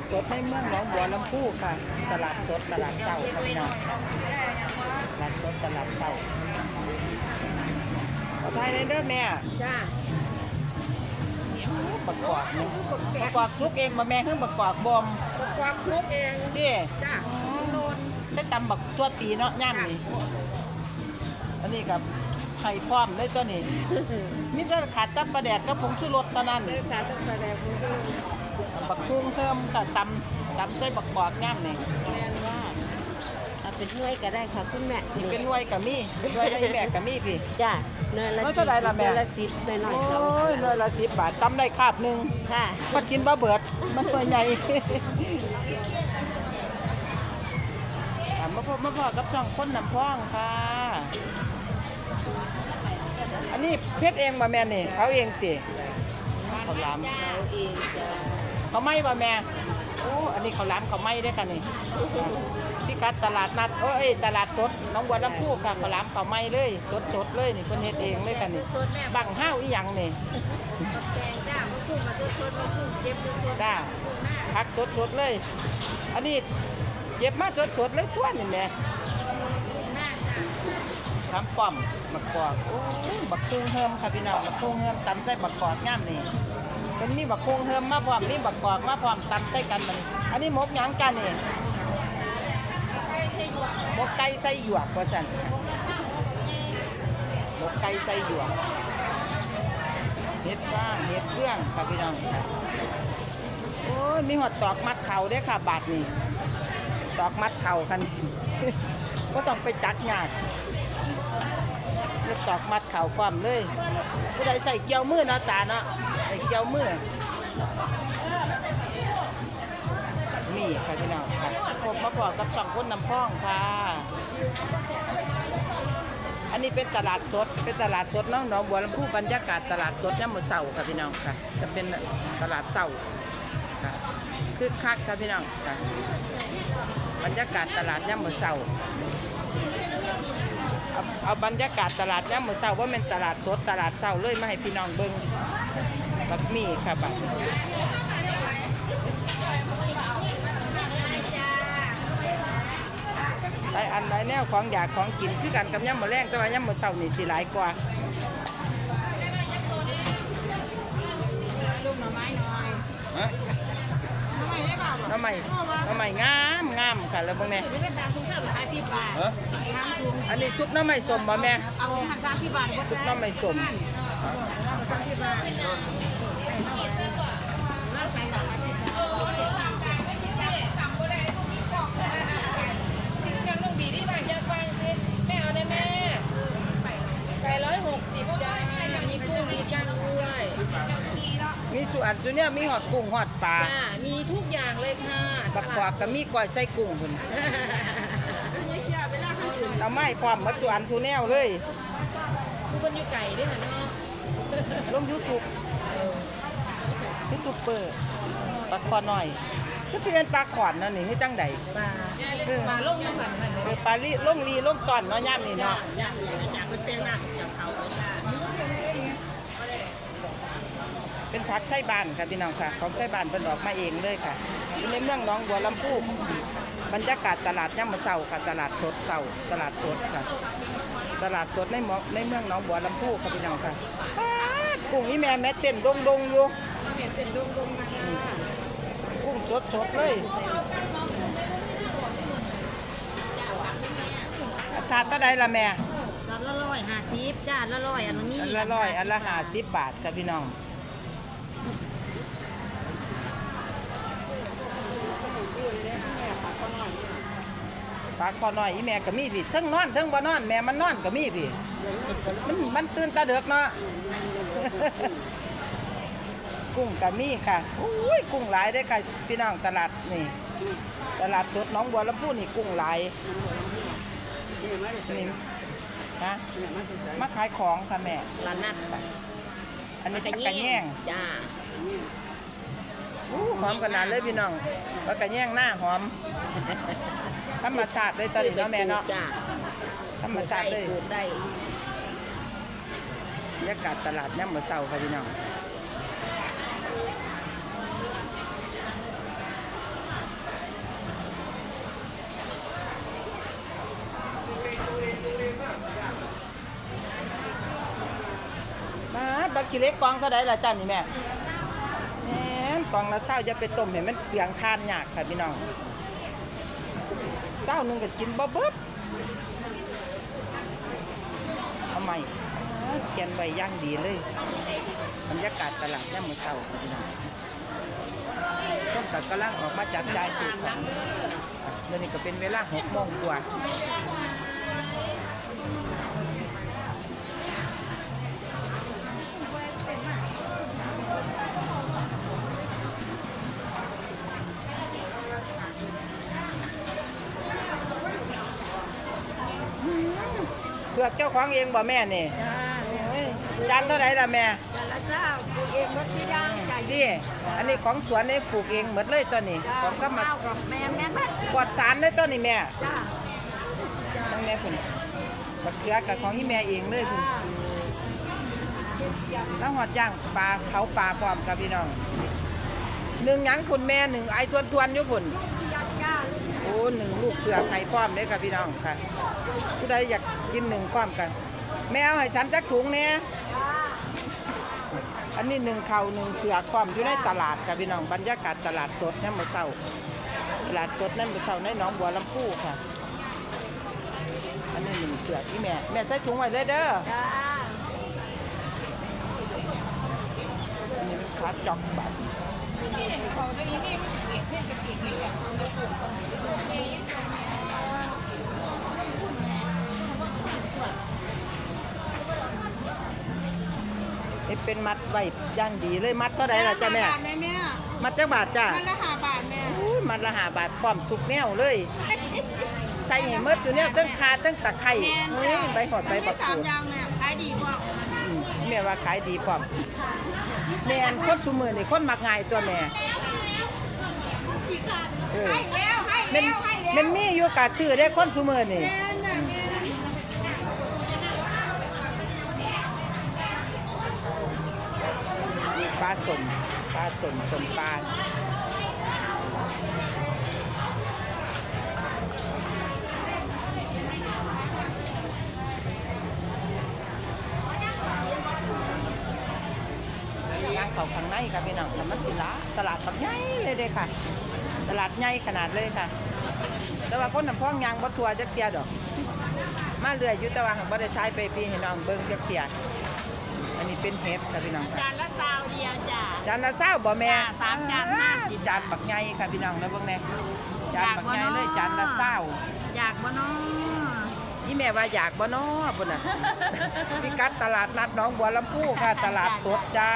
ดสดในเมืองหนองบัวลำพูค่ะ ตลาดสดตลาดเช้าค่ะพี่น้องตลาดสดตลาดเช้าขอทายในเด้อแม่จ้าประกอบนี่ประกอบซุกเองมาแม่เพิ่งประกอบบ่มประกอบคลุกเองเด้จ้าโดนใช้ตำบักตัวตีเนาะย่ำนี่อันนี้กับไข่พร้อมเลยตัวนี้มีแต่ขาดแตับปลาแดกกับผงชูรสเท่านั้นเนื้อสารต้องแสดงคุณดู บักคุ้งเพิ่มค่ะตำตำใส่บักกอกย่ำนี่แมนว่าเอาเป็นถ้วยก็ได้ค่ะคุณแม่เป็นหน่วยกับมีเป็นหน่วยในแบกกับมีพี่ จ้าเนื้อละเมื่อเท่าไหร่ล่ะแม่เนื้อละสิบหน่อยหน่อยโอ้สองยหน่วยละสิบบาทตำได้คาบหนึ่งค่ะ มันกินบะเบิด มันตัวใหญ่อะมาพบมาพอกับช่องคนนำพ้องค่ะ อันนี้เพชรเองบ่แม่นี่เขาเองติเขาวหลามเอาเองจ้า เขาไม่บ่แม่โอ้อันนี้เขาลามเขาไม่ได้อค่ะนี่พี่กัดตลาดนัดโอ้ยตลาดสดน้องบัวลำพูค่ะเขาลามเขาไม่เลยสดสดเลยนี่เพิ่นเฮ็ดเองเลยค่ะนี่บังห้าวอีหยังนี่แดงจ้ามะพุ่งมาสดสดมะพุ่งเจ็บทุกคนจ้าพักสดสดเลย อันนี้เก็บมาสดสดเลยทั่วนี่แหม่ข้าจ้าทำป้อมบักกอกโอ้ยบักคุ้งเฮิมค่ะพี่น้องบักคุ้งเฮิมตำใส่บักกอกงามนี่ เป็นมีบักคงเฮิมมาพร้อมมีบักกอกมาพร้อมตำใส่กันมันอันนี้หมกหยังกันนี่หมกไก่ใส่หยวกว่าจันหมกไก่ใส่หยวกเห็ดฟางเห็ดเครื่องค่ะพี่น้องค่ะโอ้ยมีหอดตอกมัดเข่าด้อค่ะ บาทนี่ตอกมัดเข่าคันก็ต้องไปจัดยากตอกมัดเข่าความเลยผู้ใดใส่เกี่ยวมือเนาะตาเนาะ เกี่ยวมือนี่ค่ะพี่น้องค่ะผมมาบอกกับสองคนนำพ้องค่ะ อันนี้เป็นตลาดสด เป็นตลาดสดน้องหนองบัวลำพูบรรยากาศตลาดสดย่ำมือเสาค่ะพี่น้องค่ะ จะเป็นตลาดเสาค่ะคือคักค่ะพี่น้องค่ะบรรยากาศตลาดย่ำมือเสาเอาเอาบรรยากาศตลาดย่ามมื้อเช้าว่าเป็นตลาดสดตลาดเช้าเลยมาให้พี่น้องเบิ่ง บักมีค่ะบักหลายอันหลายแนวของอยากของกินคือกันกับย่ำมื้อแรงแต่ว่าย่ำมื้อเช้านี่สิหลายกว่าลูกหน่อไม้หน่อยหน่อไม้ได้เปล่าน้ำใหม่น้ำใหม่งามงามค่ะแล้วเบิ่งแน่ไม่เป็นตามทุกท่านขายสิบบาทน้ำถุงอันนี้ซุปน้ำใหม่สมบ่แม่เอาหันสามสิบบาทก็ซุปน้ำใหม่สมสา มสิบบาทที่ต้องการต้องบีที่บางยากฟังสิแม่เอาได้แม่ไก่ร้อยหกสิบจ้ามีกุ้งมีย่างด้วยมีส่วนตัวเนี้ยมีหอดกุ้งหอดปลาจ้ามีทุกอย่างเลยค่ะบักกวากก็มีก้อยใส่กุ้งพุ่นเอาไม้พร้อมมาจวนทูแนวเลยทุกคนอยู่ไก่ด้วยค่ะเนาะ ลงยูทูบยูทูบเบอร์ปลาคอหน่อย ก็จะเป็นปลาขอนนั่นนี่นี่จังใดปลาปลาลงน้ำมันมันเออปลาลีลงลีลงตอนเนาะย่ามนี่เนาะเป็นผักไทยบ้านค่ะพี่น้องค่ะ ของไทยบ้านเป็นดอกมาเองเลยค่ะอยู่ในเมืองหน้องบัวลำพูบรรยากาศตลาดย่ามมอเสาค่ะ ตลาดสดเสาตลาดสดค่ะ ตลาดสดในหมอในเมืองหนองบัวลำพูค่ะพี่น้องค่ะป๊าด กุ้งนี่แม่แม่เต้นดงดงๆอยู่เส้นดงดงมากุ้งสดสดๆเลยถาดเท่าใดล่ะแม่จานละร้อยห้าสิบจานละร้อยอันนี้อันละร้อยอันละห้าสิบบาทค่ะพี่น้องปลาคอน้อยอีแม่ก็มีพี่เทั้งนอนเทั้งบ่นอนแม่มันนอนก็มีพี่มันมันตื่นตาเดือกเนาะ กุ้งก็มีค่ะอุ้ยกุ้งหลายได้อค่ะพี่น้องตลาดนี่ ตลาดสดหน้องบัวลำพูนี่กุ้งหลายนี่นะมาขายของค่ะแม่ร้านนัดอันนี้ผักกระแย่งจ้าอู้หอมขนาดเลยพี่น้องผักกระแย่งหน้าหอมธรรมชาติเลยตอนนี้เนาะแม่เนาะจ้าธรรมชาติเลยปลูกได้ บรรยากาศตลาดน้ำมะเสาค่ะพี่น้องมาบักกิเล็กกองเท่าไดล่ะจันนี่แม่แหม่กองละเศร้าจะไปต้มเห็นมันเปลียงทานยากค่ะพี่น้องเศร้าหนึงก็กินบ๊อบบ๊อบทำไม เขียนไว้ย่างดีเลยบรรยากาศตลาดยามมื้อเช้าพี่น้องคนก็กำลังออกมาจับจ่ายซื้อของเดี๋ยวนี้ก็เป็นเวลา6โมงกว่าเผือกเจ้าของเองบ่แม่นี่จ้าเอ้ ยจานเท่าไหร่ล่ะแม่แต่ละเจ้าปลูกเองก็ที่ย่างจ้านี่อันนี้ของสวนนี่ปลูกเองหมดเลยตัวนี้จ้าของธรรมข้าวกับแม่แม่บ้านปลอดสารเลยตัวนี้แม่จ้าทั้งแม่คุณบักเขือกับของที่แม่เองเลยคุณแล้วหอดย่างปลาเผาปลาพร้อมครับพี่น้องหนึ่งหยังคุณแม่หนึ่งไอทวนทวนๆอยู่คุณย่างจ้าโอ้หนึ่งลูกเผือกไข่พร้อมเลยครับพี่น้องค่ะ ผู้ใดอยากกินหนึ่งพร้อมกัน แม่เอาให้ฉันจักถุงเนี่ยอันนี้หนึ่งเข่าหนึ่งเผือกความอยู่ในตลาดค่ะพี่น้องบรรยากาศตลาดสดนั่นมาเศร้าตลาดสดนั่นมาเศร้าในหนองบัวลำพูค่ะ อันนี้หนึ่งเผือกที่แม่ แม่ใส่ถุงไว้เลยเด้ออันนี้มันขาจอกบัตร นี่เป็นมัดไว้ย่างดีเลยมัดเท่าไหร่ล่ะจ้ะแม่ บาทไหมแม่มัดจักบาทจ้ะมันละห้าบาทแม่อุ้ยมัดละหาบาทพร้อมทุกแนวเลย ใส่ให้หมดอยู่เนี่ยตั้งคาตั้งตะไคร้แม่นเฮ้จ้ายใบหอดใบมันมีบักสามกูดอย่างแม่ขายดีกว่าอืมแม่ว่าขายดีพร้อมแม่นคนชุมือนี่คนมักง่ายตัวแม่เออให้แล้วให้แมันแล้วให้แล้วมันมีอยู่กาชื่อได้คนชุมือนี่ แม่น่ะแมปลาสมสมปลาย่างเขาข้างในค่ะพี่น้องธรรมศิลาตลาดปักใหญ่เลยเด้ค่ะ ตลาดใหญ่ขนาดเลยค่ะ แต่ว่าคนน้ำพองยางบ่ทัวจักเทียดอก มาเรื่อยอยู่แต่ว่าหังบ่ได้ทายไปพี่ให้น้องเบิ่งจักเทียด อันนี้เป็นเห็ดค่ะพี่น้องค่ะจานละซาวเดียวจ้าจานละเศร้าบ่แม่จ้าสามจานห้าสิบจานบักใหญ่ค่ะพี่น้องแล้วเบิ่งแน่จานบักใหญ่อยากบ่เลยเนาะจานละเศร้าอยากบ่น้ออีแม่ว่าอยากบ่น้อพุ่นน่ะ พิกัดตลาดนัดหน้องบัวลำพูค่ะตลาดสดจ้า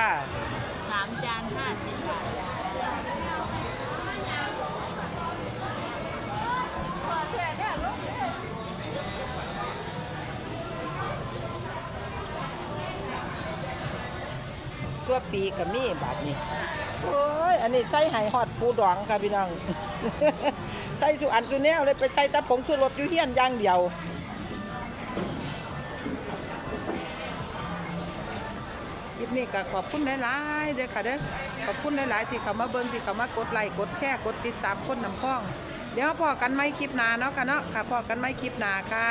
ตัวปีกับมีบาทนี้โอ้ยอันนี้ใส่ไห้ฮอดปูดองค่ะพี่น้อง ใส่สุอันสุแนวเลยไปใส่ตะผงชูรสอยู่เฮียนอย่างเดียวคลิปนี้ก็ขอบคุณหลายๆเด้อค่ะเด้อขอบคุณหลายๆที่เขามาเบิ่งที่เขามากดไลค์กดแชร์กดติดตามคนนำพ้อง เดี๋ยวพอกันไม่คลิปหนาเนาะค่ะเนาะค่ะพอกันไม่คลิปหนาค่ะ